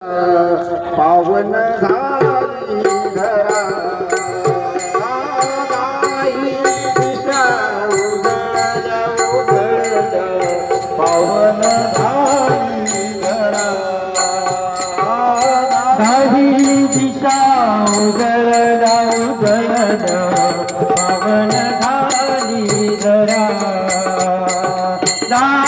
पावन झाली धरा दाई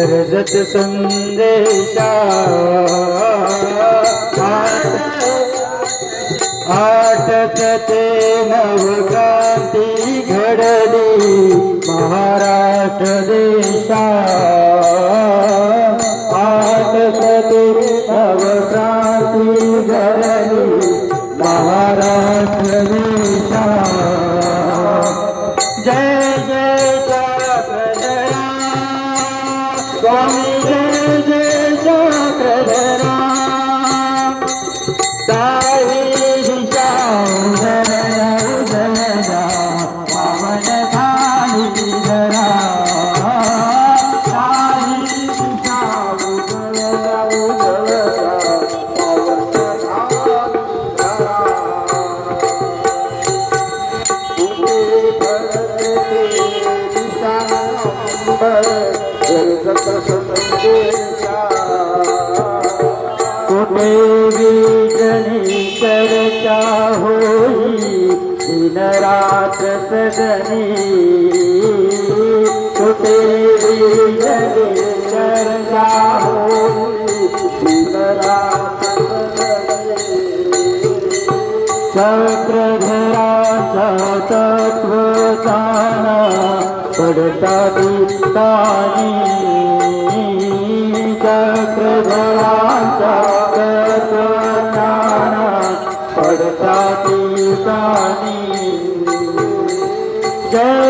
गरजत संदेशा. ते नवक्रांती घडली महाराष्ट्र देशा. आटकते नवक्रांती घडली महाराष्ट्र देशा. ڪ ڪرو ا را ڪتي به جلي ڪرو चक्रधराचा तत्व जाणा पडता दिसतानी चक्रधराचा तत्व जाणा पडता दिसतानी जय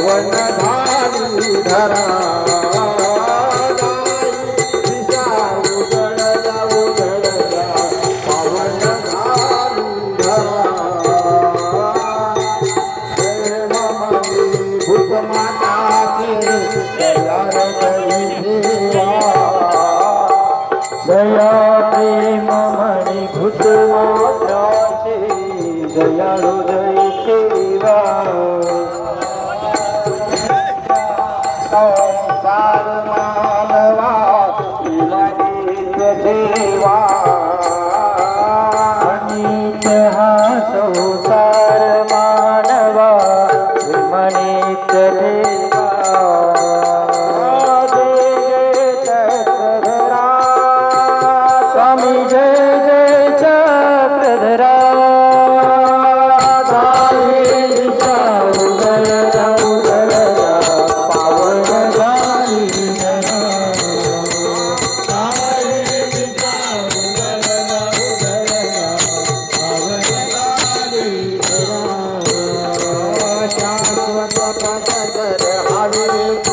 पावन झाली धरा दया प्रेम मणि भूत माता दयाळू আরে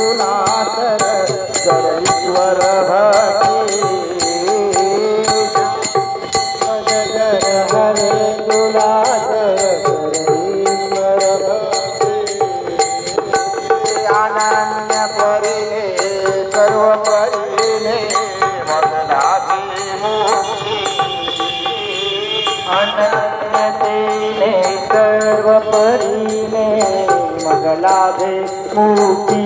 লাভে মুক্তি।